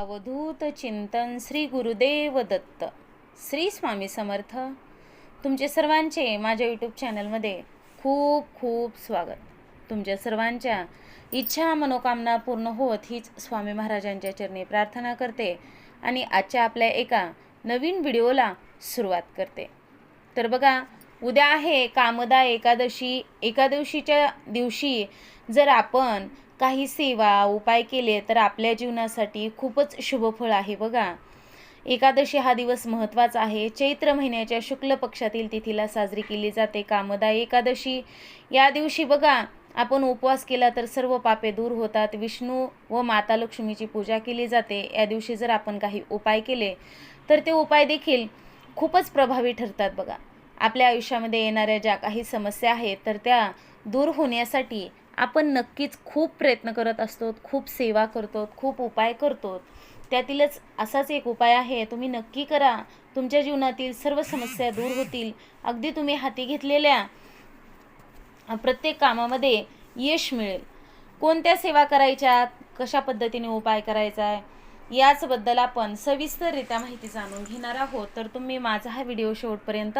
अवधूत चिंतन श्री गुरुदेव दत्त. श्री स्वामी समर्थ. तुमचे सर्वांचे माझ्या यूट्यूब चॅनलमध्ये खूप खूप स्वागत. तुमच्या सर्वांच्या इच्छा मनोकामना पूर्ण होत हीच स्वामी महाराजांच्या चरणी प्रार्थना करते आणि आजच्या आपल्या एका नवीन व्हिडिओला सुरुवात करते. तर बघा उद्या आहे कामदा एकादशी. एकादशीच्या दिवशी जर आपण काही सेवा उपाय केले तर आपल्या जीवनासाठी खूपच शुभफळ आहे बघा. एकादशी हा दिवस महत्त्वाचा आहे. चैत्र महिन्याच्या शुक्ल पक्षातील तिथीला साजरी केली जाते. कामदा एकादशी या दिवशी बघा आपण उपवास केला तर सर्व पापे दूर होतात. विष्णू व माता लक्ष्मीची पूजा केली जाते. या दिवशी जर आपण काही उपाय केले तर ते उपाय देखील खूपच प्रभावी ठरतात बघा. आपल्या आयुष्यामध्ये येणाऱ्या ज्या काही समस्या आहेत तर त्या दूर होण्यासाठी आपण नक्कीच खूप प्रयत्न करत असतो खूप सेवा करतो खूप उपाय करतो त्यातीलच असाच एक उपाय आहे तुम्ही नक्की करा. तुमच्या जीवनातील सर्व समस्या दूर होतील. अगदी तुम्ही हाती घेतलेल्या प्रत्येक कामामध्ये यश मिळेल. कोणत्या सेवा करायच्या कशा पद्धतीने उपाय करायचा आहे याचबद्दल आपण सविस्तररित्या माहिती जाणून घेणार आहोत. तर तुम्ही माझा हा व्हिडिओ शेवटपर्यंत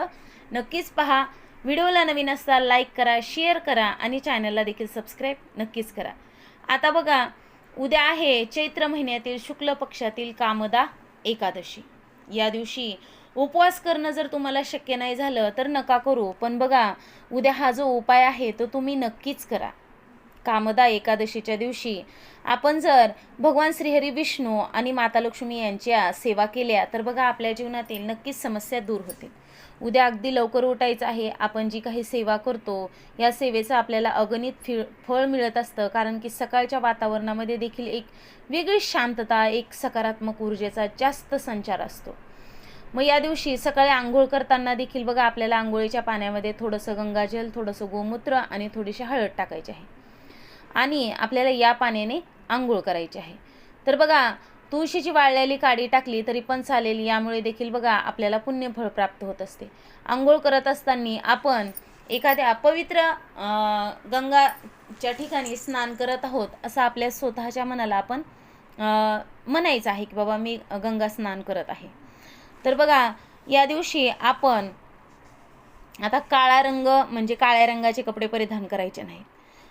नक्कीच पहा. व्हिडिओला नवीन असताल लाईक करा शेअर करा आणि चॅनलला देखील सबस्क्राईब नक्कीच करा. आता बघा उद्या आहे चैत्र महिन्यातील शुक्ल पक्षातील कामदा एकादशी. या दिवशी उपवास करणं जर तुम्हाला शक्य नाही झालं तर नका करू. पण बघा उद्या हा जो उपाय आहे तो तुम्ही नक्कीच करा. कामदा एकादशीच्या दिवशी आपण जर भगवान श्रीहरी विष्णू आणि माता लक्ष्मी यांच्या सेवा केल्या तर बघा आपल्या जीवनातील नक्कीच समस्या दूर होतील. उद्या अगदी लवकर उठायचं आहे. आपण जी काही सेवा करतो या सेवेचं आपल्याला अगणित फि फळ मिळत असतं. कारण की सकाळच्या वातावरणामध्ये देखील एक वेगळी शांतता एक सकारात्मक ऊर्जेचा जास्त संचार असतो. मग या दिवशी सकाळी आंघोळ करताना देखील बघा आपल्याला आंघोळीच्या पाण्यामध्ये थोडंसं गंगाजल थोडंसं गोमूत्र आणि थोडीशी हळद टाकायची आहे. आणि आपल्याला या पाण्याने आंघोळ करायची आहे. तर बघा तुळशीची वाळलेली काडी टाकली तरी पण चालेल यामुळे देखील बघा आपल्याला पुण्यफळ प्राप्त होत असते. आंघोळ करत असताना आपण एखाद्या पवित्र गंगाच्या ठिकाणी स्नान करत आहोत असं आपल्या स्वतःच्या मनाला आपण म्हणायचं आहे की बाबा मी गंगा स्नान करत आहे. तर बघा या दिवशी आपण आता काळा रंग म्हणजे काळ्या रंगाचे कपडे परिधान करायचे नाहीत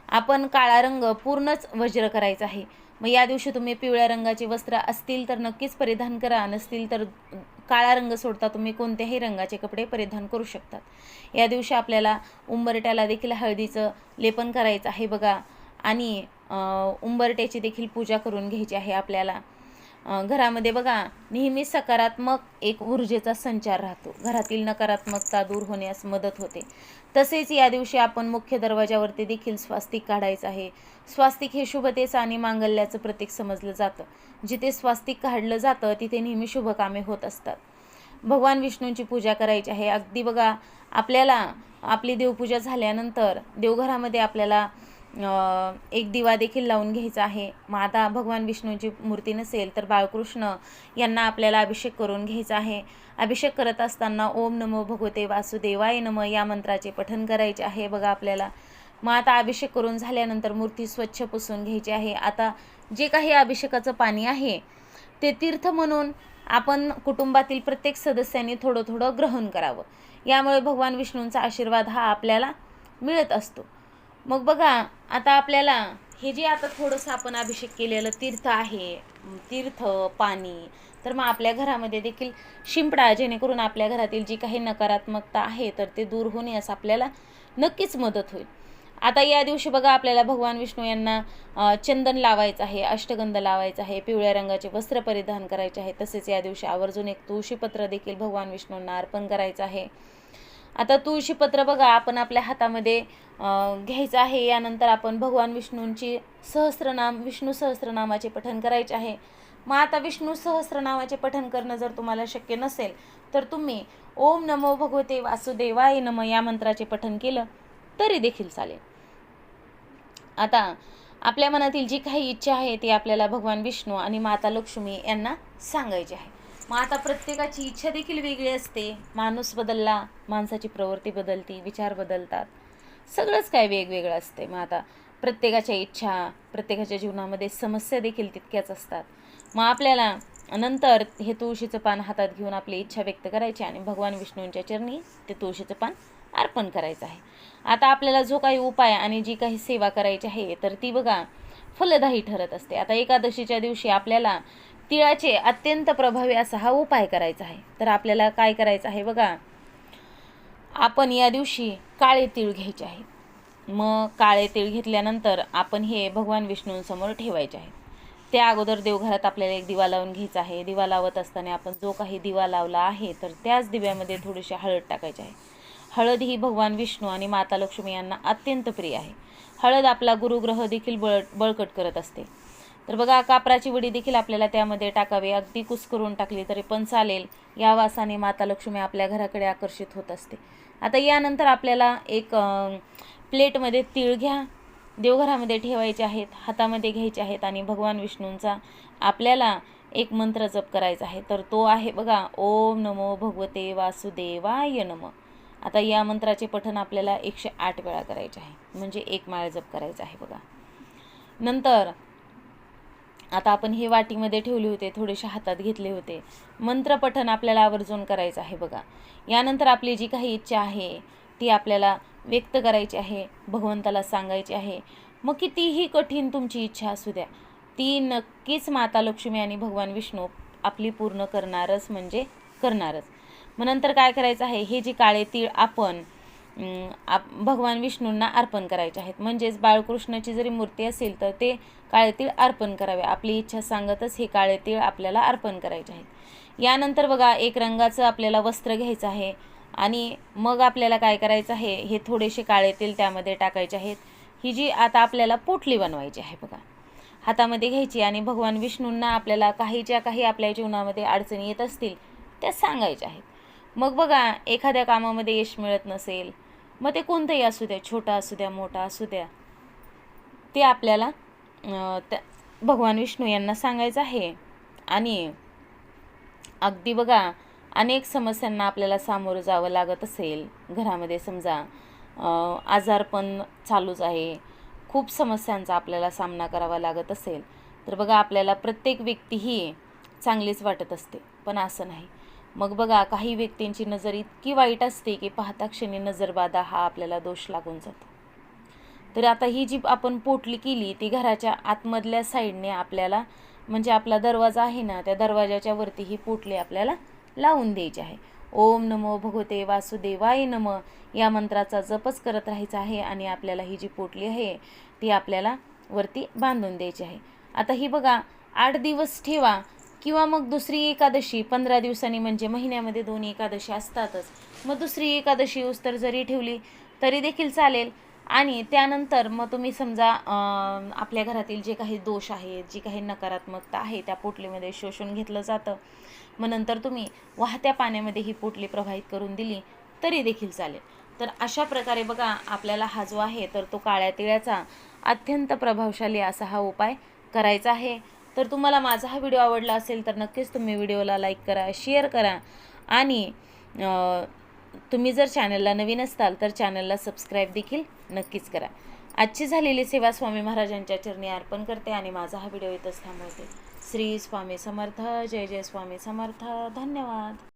आपण काळा रंग पूर्णच वज्र करायचा आहे. मग या दिवशी तुम्ही पिवळ्या रंगाचे वस्त्र असतील तर नक्कीच परिधान करा. नसतील तर काळा रंग सोडता तुम्ही कोणत्याही रंगाचे कपडे परिधान करू शकतात. या दिवशी आपल्याला उंबरट्याला देखील हळदीचं लेपन करायचं आहे बघा. आणि उंबरट्याची देखील पूजा करून घ्यायची आहे आपल्याला. घरामध्ये बघा नेहमी सकारात्मक एक ऊर्जेचा संचार राहतो. घरातील नकारात्मकता दूर होण्यास मदत होते. तसेच या दिवशी आपण मुख्य दरवाजावरती देखील स्वास्तिक काढायचं आहे. स्वास्तिक हे शुभतेचं आणि मांगल्याचं प्रतीक समजलं जातं. जिथे स्वास्तिक काढलं जातं तिथे नेहमी शुभकामे होत असतात. भगवान विष्णूंची पूजा करायची आहे. अगदी बघा आपल्याला आपली देवपूजा झाल्यानंतर देवघरामध्ये आपल्याला एक दिवा देखील लावून घ्यायचा आहे. मग आता भगवान विष्णूची मूर्ती नसेल तर बाळकृष्ण यांना आपल्याला अभिषेक करून घ्यायचा आहे. अभिषेक करत असताना ओम नमो भगवते वासुदेवाय नम या मंत्राचे पठन करायचे आहे बघा आपल्याला. मग आता अभिषेक करून झाल्यानंतर मूर्ती स्वच्छ पुसून घ्यायची आहे. आता जे काही अभिषेकाचं पाणी आहे ते तीर्थ म्हणून आपण कुटुंबातील प्रत्येक सदस्यांनी थोडं थोडं ग्रहण करावं. यामुळे भगवान विष्णूंचा आशीर्वाद हा आपल्याला मिळत असतो. मग बघा आता आपल्याला हे जे आता थोडंसं आपण अभिषेक केलेलं तीर्थ आहे तीर्थ पाणी तर मग आपल्या घरामध्ये देखील शिंपडा जेणेकरून आपल्या घरातील जी काही नकारात्मकता आहे तर ते दूर होण्यास आपल्याला नक्कीच मदत होईल. आता या दिवशी बघा आपल्याला भगवान विष्णू यांना चंदन लावायचं आहे अष्टगंध लावायचं आहे पिवळ्या रंगाचे वस्त्र परिधान करायचे आहे तसेच या दिवशी आवर्जून एक तुळशीपत्र देखील भगवान विष्णूंना अर्पण करायचं आहे. आता तुळशीपत्र बघा आपण आपल्या हातामध्ये घ्यायचं आहे. यानंतर आपण भगवान विष्णूंची सहस्रनाम विष्णू सहस्रनामाचे पठण करायचे आहे. मग आता विष्णू सहस्रनामाचे पठण करणं जर तुम्हाला शक्य नसेल तर तुम्ही ओम नमो भगवते वासुदेवाय नम या मंत्राचे पठण केलं तरी देखील चालेल. आता आपल्या मनातील जी काही इच्छा आहे ती आपल्याला भगवान विष्णू आणि माता लक्ष्मी यांना सांगायची आहे. मग आता प्रत्येकाची इच्छा देखील वेगळी असते. माणूस बदलला माणसाची प्रवृत्ती बदलती विचार बदलतात. सगळंच काय वेगवेगळं असते. मग आता प्रत्येकाच्या इच्छा प्रत्येकाच्या जीवनामध्ये समस्या देखील तितक्याच असतात. मग आपल्याला नंतर हे तुळशीचं पान हातात घेऊन आपली इच्छा व्यक्त करायची आणि भगवान विष्णूंच्या चरणी ते तुळशीचं पान अर्पण करायचं आहे. आता आपल्याला जो काही उपाय आणि जी काही सेवा करायची आहे तर ती बघा फलदायी ठरत असते. आता एकादशीच्या दिवशी आपल्याला तिळाचे अत्यंत प्रभावी असा हा उपाय करायचा आहे. तर आपल्याला काय करायचं आहे बघा आपण या दिवशी काळे तीळ घ्यायचे आहेत. मग काळे तीळ घेतल्यानंतर आपण हे भगवान विष्णूंसमोर ठेवायचे आहेत. त्या अगोदर देवघरात आपल्याला एक दिवा लावून घ्यायचा आहे. दिवा लावत असताना आपण जो काही दिवा लावला आहे तर त्याच दिव्यामध्ये थोडीशी हळद टाकायची आहे. हळद ही भगवान विष्णू आणि माता लक्ष्मी यांना अत्यंत प्रिय आहे. हळद आपला गुरुग्रह देखील बळ बळकट करत असते. तर बघा कापराची वडी देखील आपल्याला त्यामध्ये टाकावी. अगदी कुस्करून टाकली तरी पण चालेल. या वासाने माता लक्ष्मी आपल्या घराकडे आकर्षित होत असते. आता यानंतर आपल्याला एक प्लेटमध्ये तीळ घ्या. देवघरामध्ये ठेवायचे आहेत हातामध्ये घ्यायचे आहेत आणि भगवान विष्णूंचा आपल्याला एक मंत्र जप करायचा आहे. तर तो आहे बघा ओम नमो भगवते वासुदेवाय नम. आता या मंत्राचे पठण आपल्याला एकशे आठ वेळा करायचे आहे. म्हणजे एक माळ जप करायचा आहे बघा. नंतर आता आपण हे वाटीमध्ये ठेवले होते थोडेसे हातात घेतले होते. मंत्रपठन आपल्याला आवर्जून करायचं आहे बघा. यानंतर आपली जी काही इच्छा आहे ती आपल्याला व्यक्त करायची आहे भगवंताला सांगायची आहे. मग कितीही कठीण तुमची इच्छा असू द्या ती नक्कीच माता लक्ष्मी आणि भगवान विष्णू आपली पूर्ण करणारच म्हणजे करणारच. मग नंतर काय करायचं आहे? हे जे काळे तीळ आपण आप भगवान विष्णूंना अर्पण करायचे आहेत. म्हणजेच बाळकृष्णाची जरी मूर्ती असेल तर ते काळे तीळ अर्पण करावे. आपली इच्छा सांगतच हे काळे तीळ आपल्याला अर्पण करायचे आहेत. यानंतर बघा एक रंगाचं आपल्याला वस्त्र घ्यायचं आहे आणि मग आपल्याला काय करायचं आहे? हे थोडेसे काळे तेल त्यामध्ये टाकायचे आहेत. ही जी आता आपल्याला पोटली बनवायची आहे बघा. हातामध्ये घ्यायची आणि भगवान विष्णूंना आपल्याला काही ज्या काही आपल्या जीवनामध्ये अडचणी येत असतील त्या सांगायच्या आहेत. मग बघा एखाद्या कामामध्ये यश मिळत नसेल मग ते कोणतंही असू द्या छोटा असू द्या मोठा असू द्या ते आपल्याला त्या भगवान विष्णू यांना सांगायचं आहे. आणि अगदी बघा अनेक समस्यांना आपल्याला सामोरं जावं लागत असेल. घरामध्ये समजा आजारपण चालूच आहे. खूप समस्यांचा आपल्याला सामना करावा लागत असेल. तर बघा आपल्याला प्रत्येक व्यक्ती ही चांगलीच वाटत असते. पण असं नाही. मग बघा काही व्यक्तींची नजर इतकी वाईट असते की पाहता क्षणी नजरबाधा हा आपल्याला दोष लागून जातो. तर आता ही जी आपण पोटली केली ती घराच्या आतमधल्या साईडने आपल्याला म्हणजे आपला दरवाजा आहे ना त्या दरवाजाच्या वरती ही पोटली आपल्याला लावून द्यायची आहे. ओम नमो भगवते वासुदेवाय नम या मंत्राचा जपच करत राहायचा आहे आणि आपल्याला ही जी पोटली आहे ती आपल्याला वरती बांधून द्यायची आहे. आता ही बघा आठ दिवस ठेवा किंवा मग दुसरी एकादशी पंधरा दिवसांनी म्हणजे महिन्यामध्ये दोन एकादशी असतातच. मग दुसरी एकादशी उस्तर जरी ठेवली तरी देखील चालेल. आणि त्यानंतर मग तुम्ही समजा आपल्या घरातील जे काही दोष आहेत जी काही नकारात्मकता आहे त्या पोटलीमध्ये शोषून घेतलं जातं. मग नंतर तुम्ही वाहत्या पाण्यामध्ये ही पोटली प्रवाहित करून दिली तरी देखील चालेल. तर अशा प्रकारे बघा आपल्याला हा जो आहे तर तो काळ्या तिळ्याचा अत्यंत प्रभावशाली असा हा उपाय करायचा आहे. तर तुम्हाला माझा हा व्हिडिओ आवडला असेल तर नक्कीच तुम्ही व्हिडिओला लाईक करा शेअर करा. आणि तुम्ही जर चॅनलला नवीन असताल तर चॅनलला सबस्क्राईब देखील नक्कीच करा. आजची झालेली सेवा स्वामी महाराजांच्या चरणी अर्पण करते आणि माझा हा व्हिडिओ इथंच थांबवते. श्री स्वामी समर्थ जय जय स्वामी समर्थ. धन्यवाद.